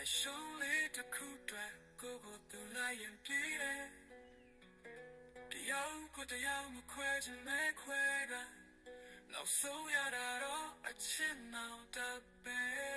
လိုက်ရှုံးလေးတစ်ခုတည်းကိုကိုသူလိုက်ရင်ပြေးတယ်တရားကိုတရားမခွဲချင်မဲခွဲကနောက်ဆုံးရတာတော့အချစ်နောက်တစ်ပဲ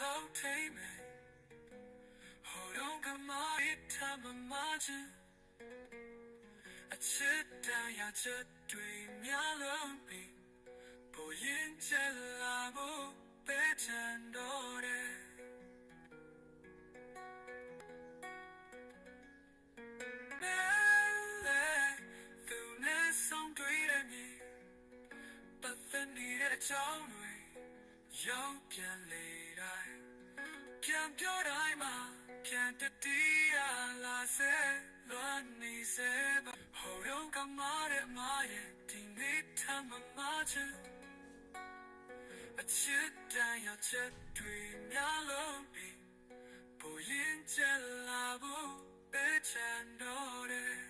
နိုင်တဲ့လောက်ထိမ့်မယ်ဟိုတော့ကမရထားမမချင်အချစ်တန်ရချက်တွေများလုံးပြီးပေါ်ရင်ချက်လာဖို့ပဲချန်တော့တယ်မဲလေသူနဲ့ဆုံးတွေ့တဲ့မြေပတ်သက်နေတဲ့အကြောင်းတွေရောက်ပြန်လေတိုင်း ပြန်ပြောတိုင်းမှာပြန်တတိယလာစေလွန်နေစေပါဟိုတော့ကမားတဲ့မားရဲ့ဒီနေ့ထမမချင်အချစ်တန်ရောက်ချက်တွေများလုံးပြီးဘူရင်ချက်လာဖို့ပဲချန်တော့တယ်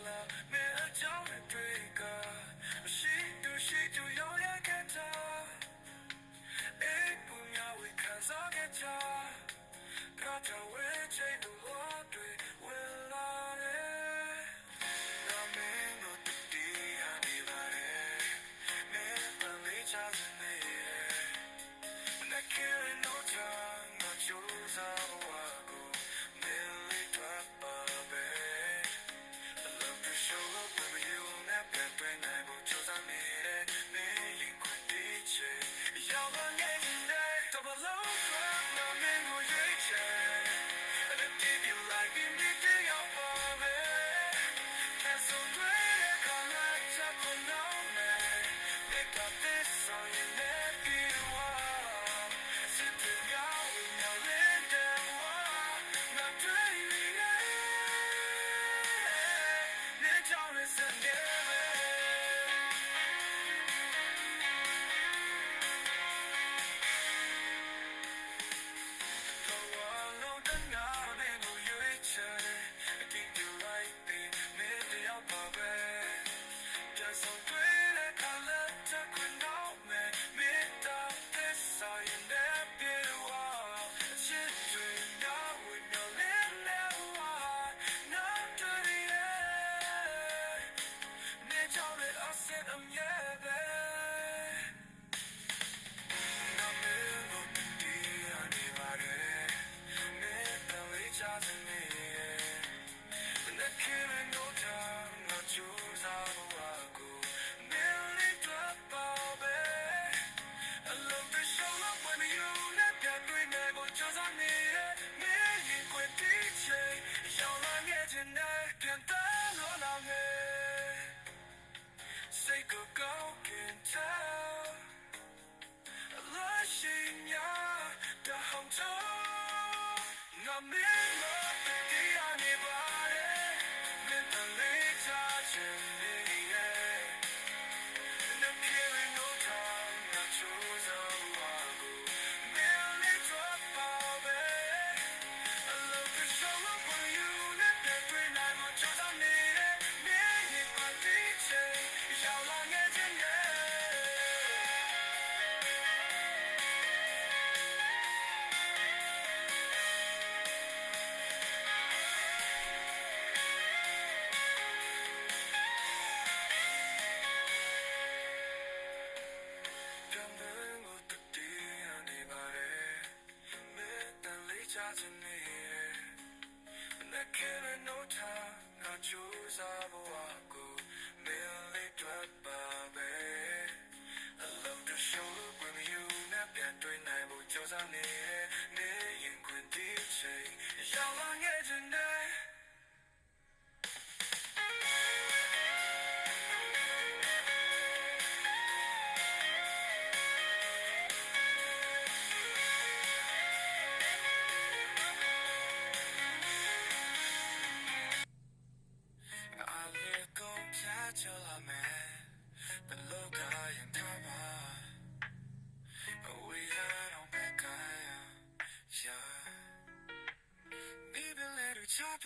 ကတဝဲ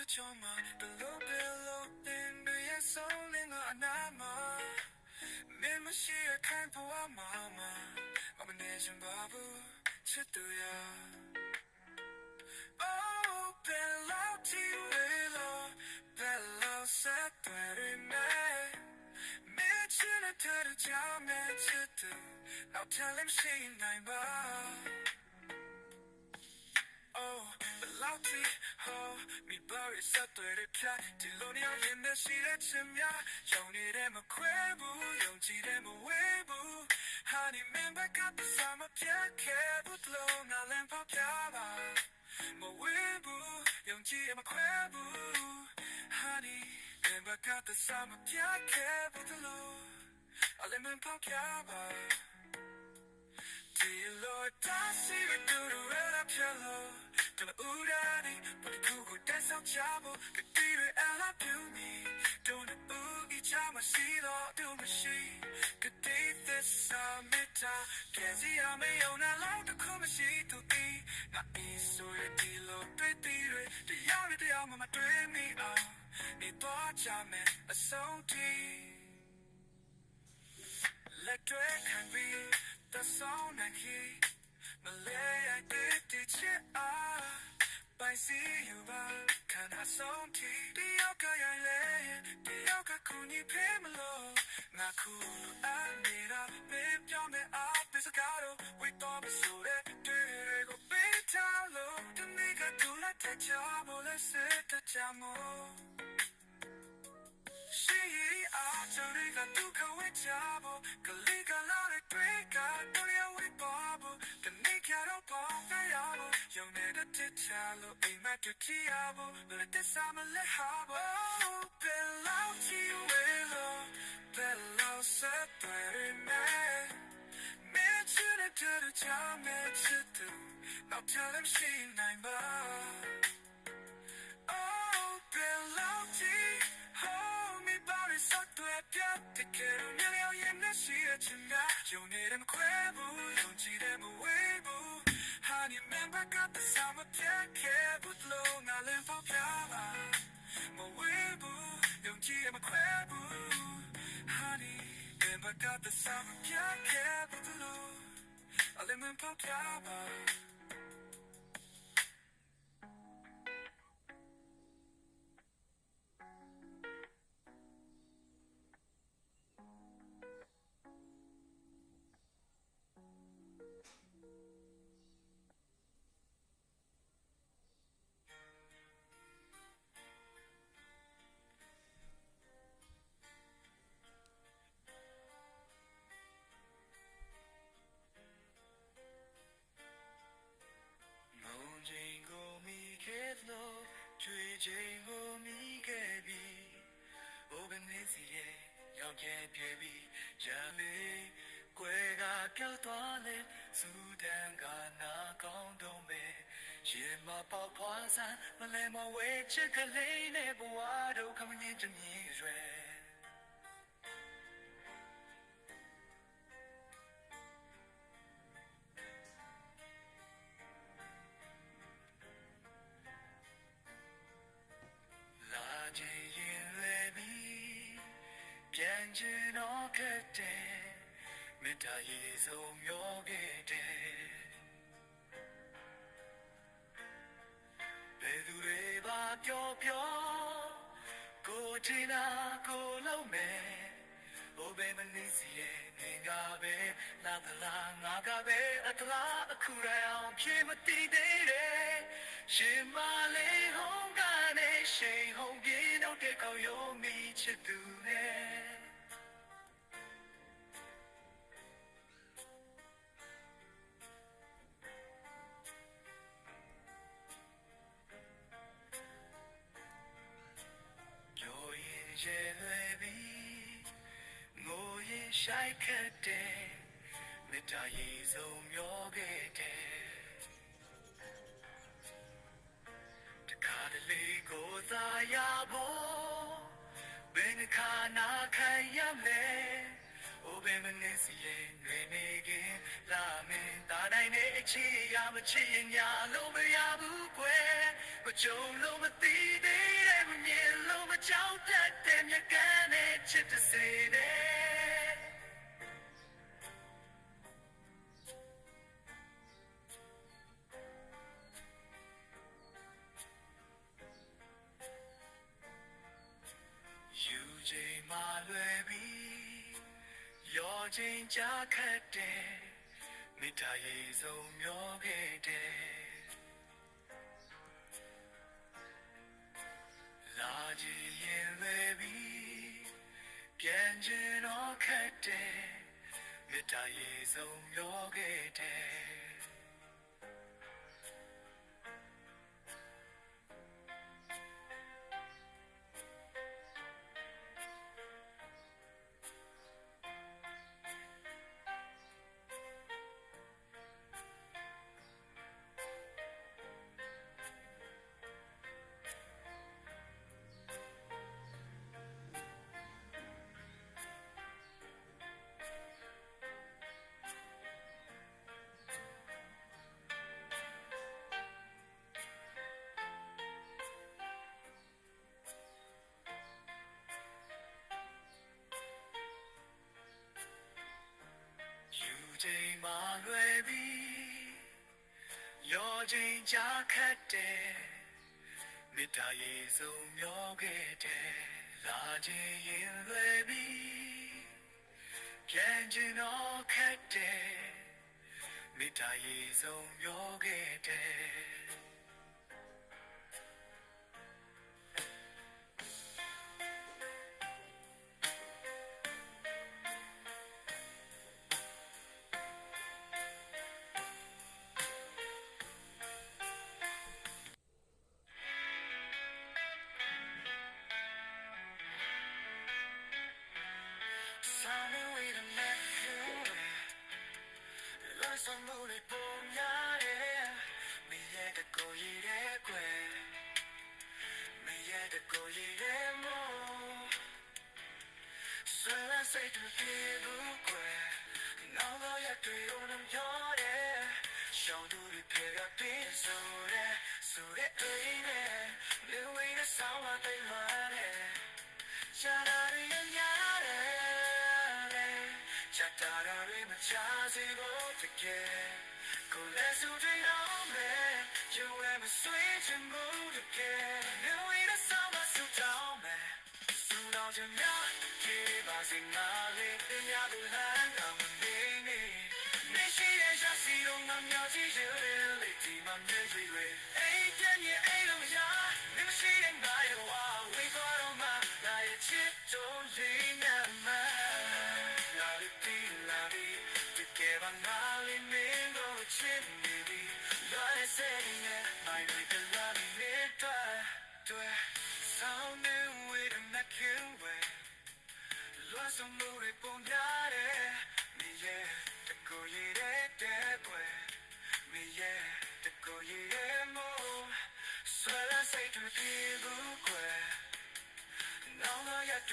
her chop it your man the low below in the yes only no anama me ma she a kind for a mama I'm a nation babu chit to ya Oh, bello to you, bello, bello, set the man. Mention it to the job, mention to. Now tell him she nine bar. Oh, Young need him a quabu, young cheat him a webu. Honey, man, back up the summer, yeah, care, but long, I'll lamp up, yeah. မဝေးဘူးယုံကြည်ရမခွဲဘူး honey ဘယ်ဘက်ကသစားမပြခဲ့ဘူးလို့အလည်းမပေါက်ပြပါဒီလိုတာစီရတူရရပြလို့တမဦးရနေဘယ် ခုကိုတက်ဆောင်ချဖို့ကတိရ I love you me don't know each time I see the do machine ကတိ this samita ကဲစီအမေယုံနာလောက်တခုမရှိသူဒီငါအင်းဆိုရဒီလိုတွေ့တည်ရတရားရတရားမှမတွေ့မိအောင်နေတော့ချမယ်အဆုံးထိလက်တွေခံပြီးတဆောင်နိုင်ခေမလဲရတဲ့တချစ်အား ပိုင်စီယူပါခံအဆုံးထိတယောက်ကရလဲတယောက်ကခုန်ကြီးဖေးမလို့ငါခုလိုအနေတာပေးပြောင်းတဲ့အားပစ္စကားတော့ဝိတော်မဆိုတဲ့တွေ့တွေကိုပေးထားလို့တနေ့ကဒူလာတဲ့ချာမို့လဲ စစ်တဲ့ချာမို့ရှိအားချရီကဒုက္ခဝေချဖို့ကလေးကလာတဲ့တွေ့ကတော့ရဝေပါဖို့တနေ့ကျတော့ပေါ့ကြရဖို့ယုံနေတဲ့တစ်ချာလို့အိမ်မက်တူချရဖို့လက်တစားမလဲဟာဖို့ဘယ်လောက်ချီဝဲလို့ဘယ်လောက်ဆက်တွေမဲမချစ်တဲ့တူချာ မဲချစ်သူနောက် tell him she nine bar Oh, Bellotti, hold me by the sock to a piat, the kid on your young and she a chinga. You need him quabu, you cheat him away, boo. Honey, man, back up the summer piat, care, but low, now live for piava. My way, boo, you cheat him a quabu. Honey, man, back up the summer piat, care, but low. I live in piava. စီရဲ့ရောက်ခဲ့ပြေပြီရလေးကွယ်ကပြောက်သွားလေစူတန်ကနာကောင်းတော့မယ်ရှင်မပေါဖွာစံမလဲမဝဲချစ်ကလေးနဲ့ဘဝတို့ခမင်းချင်းမြည်ရွယ် ရှေမလေးဟုံးကနေရှိန်ဟုံးပြေတော့တဲ့ကောင်းရုံမိချစ်သူနဲ့ နာခံရမယ်အိုပင်မနေစီရင်နေနေခင်လာမယ်ဒါနိုင်နေအချီရမချီညာလို့မရဘူးကွယ်မကြုံလို့မသိသေးတဲ့မမြင်လို့မကြောက်တတ်တဲ့မြကန်နဲ့ချစ်တစေတဲ့ ချိန်ကြာခတ်တယ်မေတ္တာရေးဆုံးမျောခဲ့တယ်လာကြည့်ရင်လွယ်ပြီပြန်ကျင်တော့ခတ်တယ်မေတ္တာရေးဆုံးမျောခဲ့ မှာလွယ်ပြီးရောချင်းချခတ်တယ်မေတ္တာရေဆုံးမျောခဲ့တယ်လာချင်းရင်လွယ်ပြီးပြန်ကျင်တော့ခတ်တယ်မေတ္တာရေဆုံးမျောခဲ့တယ် say to people quit now though you do you know you're there show to the pair of pins so that so that and.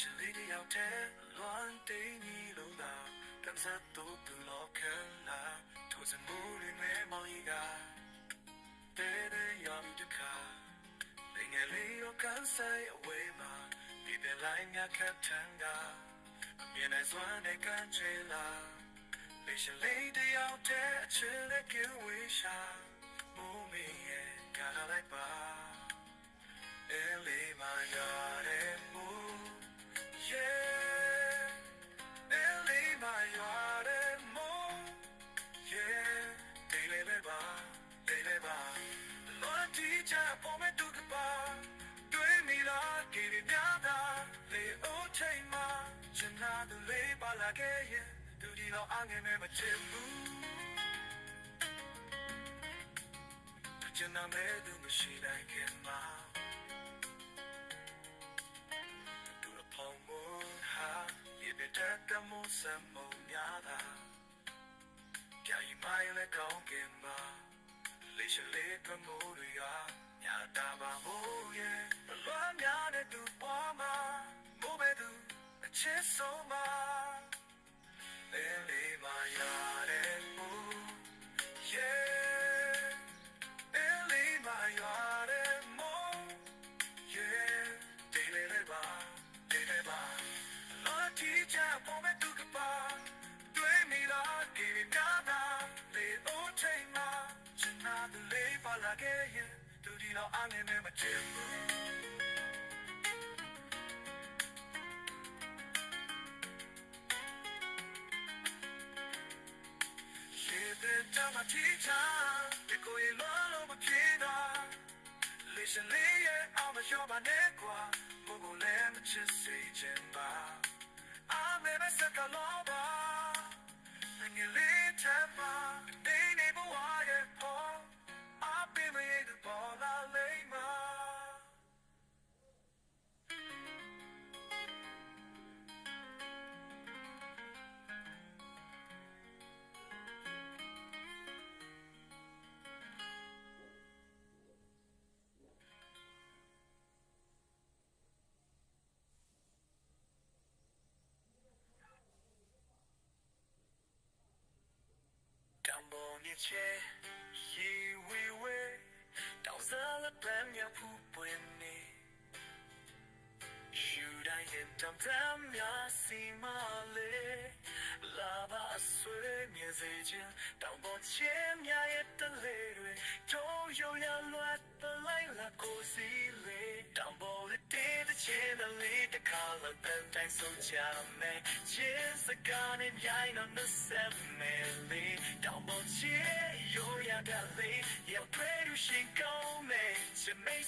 ရှင်လေးတယောက်တည်းလွန်တိန်နီလို့လာကံစားတော့သူလောကလာထိုစမိုးလေးနဲ့မောင်ကတဲ့တဲ့ရောက်တခါ Ling a little can say away ma Be the line ya katanga Mien as one they can chilla Lation lady out there chill like you wish I Move me and gotta like ba Ellie my god and move Yeah Ellie my god and move Yeah Daily တဲ့တမိုးစမောများတာပြိုင်မိုင်းလည်းကောင်းကင်မှာလေးရှလေးကမိုးတွေကညာတာပါမိုးရဲ့ဘလွမ်းများတဲ့သူပေါ်မှာမိုးပဲသူအချစ်ဆုံးမှာလေးလေးမရတဲ့မိုး yeah ခဲ့ရင်သူဒီတော့အငယ်နဲ့မချစ်ဘူး Live it down my teacher, the go in love of a pina. Listen, lay I'm a show my neck, Mogo lamb, just say, Jemba. I'm in a second loba. And you live ချဲရေဝေဝေတောင်စားလက်ပန်းမြောက်ဖူးပွင့်နေရှူတိုင်းရင်တမ်းတမ်းများစီမလေးလာပါဆွေမြဲစေခြင်းတောင်ပေါ်ချင်းများရဲ့တလေးတွေထုံးရုံရလွတ်တလိုက်လာကိုစီလေး တောင်ပေါ်လေးတေးတဲ့ချင်းလေးတစ်ခါလောက်တန်တိုင်းဆုံးချမယ်ချင်းစကားနဲ့မြိုင်တော့နှဆက်မယ်လေးတောင်ပေါ်ချင်းရိုးရတဲ့လေးရပရူရှင်ကောင်းမယ်ချင်မိ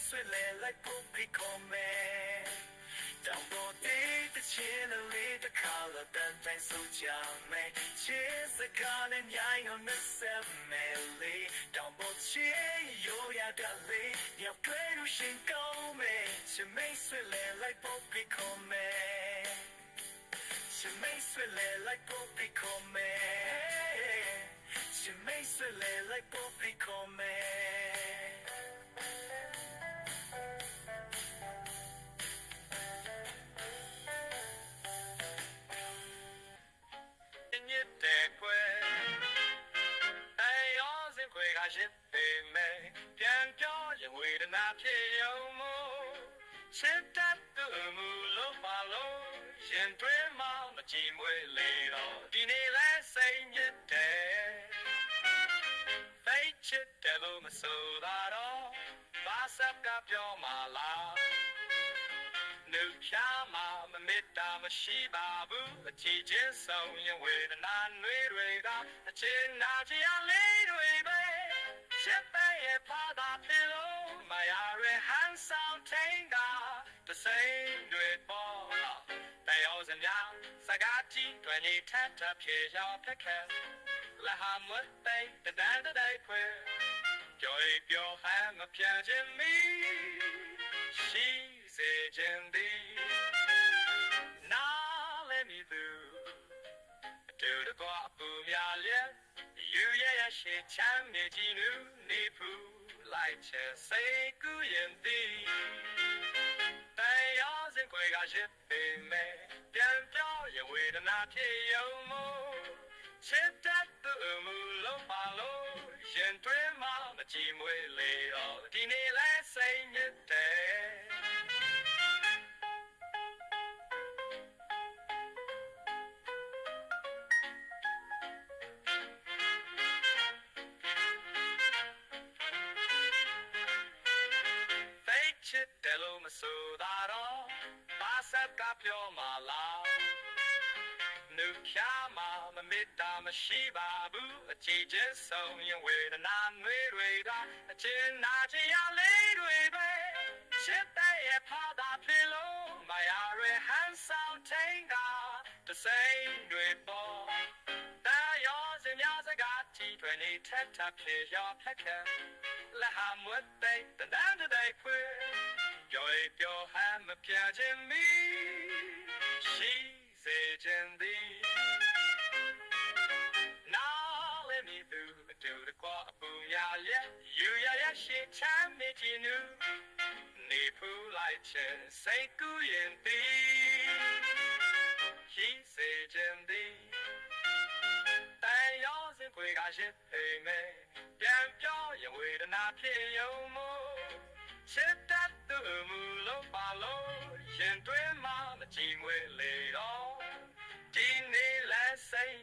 တ်ဆွေလဲလိုက်ဖို့ဖိခေါ်မယ်တောင်ပေါ်တဲ့တချင်လေးတစ်ခါလောက်တန်တိုင်းဆုံးကြမယ်ချစ်စကားနဲ့မြိုင်အောင်နဲ့ဆက်မယ်လေးတောင်ပေါ်ချင်ရိုးရတဲ့လေးညတွေ့လို့ရှင်ကောင်းမယ်ချစ်မိတ်ဆွေလဲလိုက်ဖို့ဖိခေါ်မယ်ချစ်မိတ်ဆွေလဲလိုက်ဖို့ဖိခေါ်မယ် မရှိပါဘူးအကြည့်ချင်းဆုံးရင်ဝေဒနာနှွေးတွေကအချင်းနာချင်ရလေးတွေပဲချက်ပဲရဲ့ဖာသာဖြစ်လို့မရရဟန်ဆောင်ထိန်တာတစိမ့်တွေပေါ်လာแต่ jag sen jag saga ti 20ထပ်ထပ်ဖြေရောက်ဖက်ခဲလာဟာမတ်တိတ်တဒန်းတဒိုက်ခွေကြော်ပြောဟမ်းမပြတ်ခြင်းမီရှိစေခြင်းသည် တူတကွာပူများလျက်ယူရရရှိချမ်းမြေကြီးနူနေဖူလိုက်ချင်စိတ်ကူးရင်သည်တရားစင်ခွေကရှိပေမဲ့ပြန်ပြောရင်ဝေဒနာဖြစ်ရုံမို့ချစ်တတ်သူမူလုံးပါလို့ရင်တွင်မှမကြည်မွေးလေတော့ဒီနေ့လဲစိတ်ညစ်တယ် ချစ်တယ်လို့မဆိုတာတော့ဘာဆက်ကပြောမလားနှုတ်ဖြာမှာမမေတ္တာမရှိပါဘူးအကြည့်ချင်းဆုံးရင်ဝေဒနာနှွေးတွေကအချင်းနာချင်ရလေးတွေပဲချစ်တဲ့ရဲ့ဖာသာဖြစ်လို့မရရဟန်ဆောင်ထိန်ကတစိမ့်တွေပေါ်တာရောစင်များစကား ချီတွေနေထက်ထပ်ဖြစ်ရောက်ဖက်ခဲလက်ဟာမွတ်သိတဒ ခွေကရှိပေမဲ့ပြန်ပြောရင်ဝေဒနာဖြစ်ယုံမို့ချစ်တတ်သူမူလို့ပါလို့ရင်တွင်မှမကြည့်ငွေလေတော့ဒီနေ့လဲစိတ်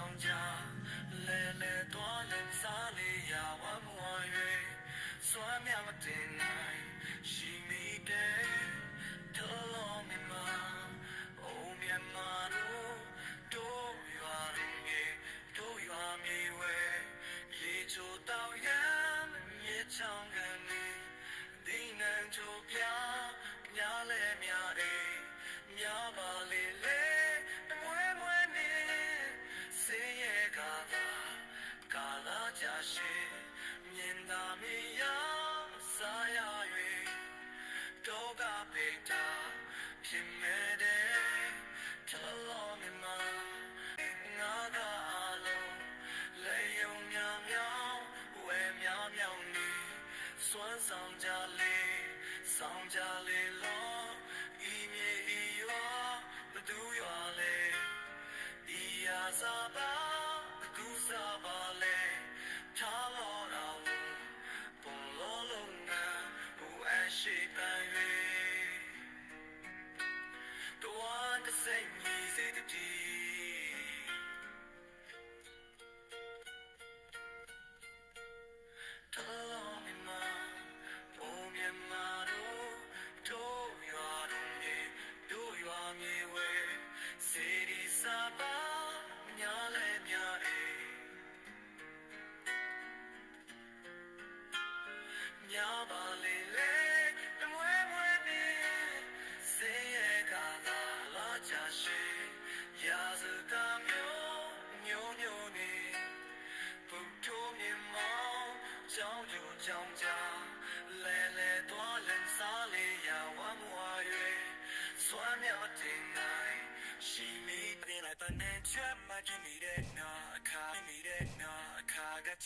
င်းညို စွမ်းဆောင်ကြလေဆောင်ကြလေလောဤမြေဤရွာဘသူရွာလေဒီယာစာပါသူစာပါလေထားလို့တော့ပုံလို့လုံးနာဘူအရှိပန်၍တော့တစိမ့်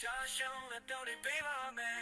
ကချာရှောင်းလက်တော်လေးပေးပါမယ်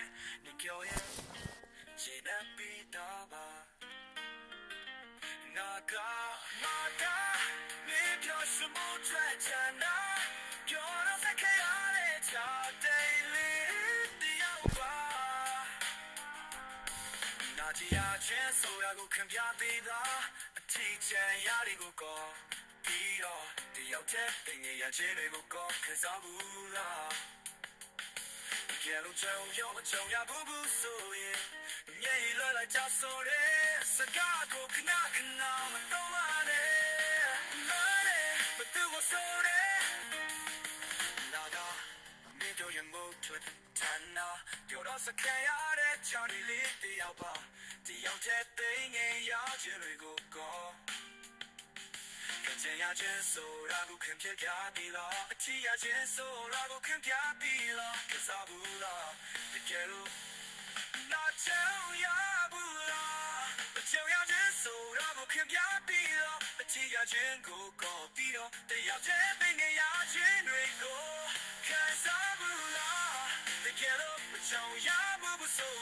ပြန်လို့ချောင်းရောက်မချောင်းရဘူးဘူးဆိုရင်ငြိမ်လွယ်လာချဆိုတဲ့စကားကိုခဏခဏမတော်ပါနဲ့မာနဲ့မတူကိုဆိုတဲ့လာတော့အမေတို့ရမို့ထွက်တန်နာပြောတော့စကန်ရတဲ့ချောင်းလေးတယောက်ပါတယောက်တည်းသိငယ်ရချင်တွေကိုကော ကျင်ရခြင်းဆိုတာကိုခင်ပြပြပြီးလားအချီရခြင်းဆိုတာကိုခင်ပြပြီးလားကစားဘူးလားတကယ်လို့နာချောင်ရဘူးလားအချောင်ရခြင်းဆိုတာကိုခင်ပြပြီးလားအချီရခြင်းကိုကောပြီးတော့တရားကျဲပင်နေရခြင်းတွေကိုကစားဘူးလားတကယ်လို့အချောင်ရဘူးဆို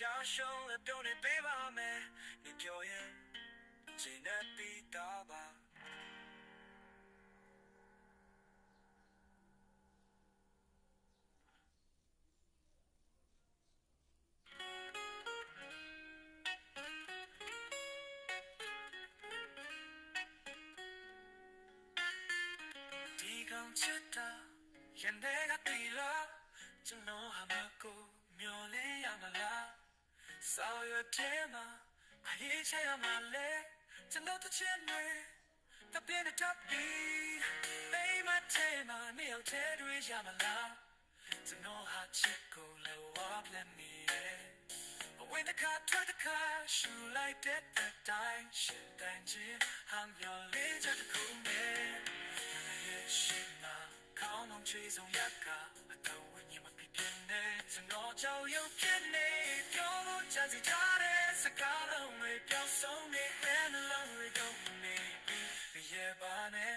ကကြာရှုံးလက်ပြုံးနေပေးပါမယ်你ပြောရင်ကျင်းတဲ့ပြီးတော့ပါဒီကောင်ချစ်တာရင်ထဲကတီလာကျွန်တော်ဟာမကိုမျောလဲရမလား ဆောက်ရတဲ့မှာအရေးချရမှာလဲကျွန်တော်တစ်ချက်တွေတပြင်းတဲ့ပြီးအိမ်မထဲမှာနေအောင်ထဲတွေရမလားကျွန်တော်ဟာချစ်ကိုလည်းဝါပလက်နေရဲ့ When the car tried the car, shoe like that that time, shit that jin, I'm your leader to cool man. Yeah, shit now, come on, chase on yaka, I don't pinning, so no joe you pinning, yo, just a tare, so call on me, yo, so me, and along we go, me, yeah, bane.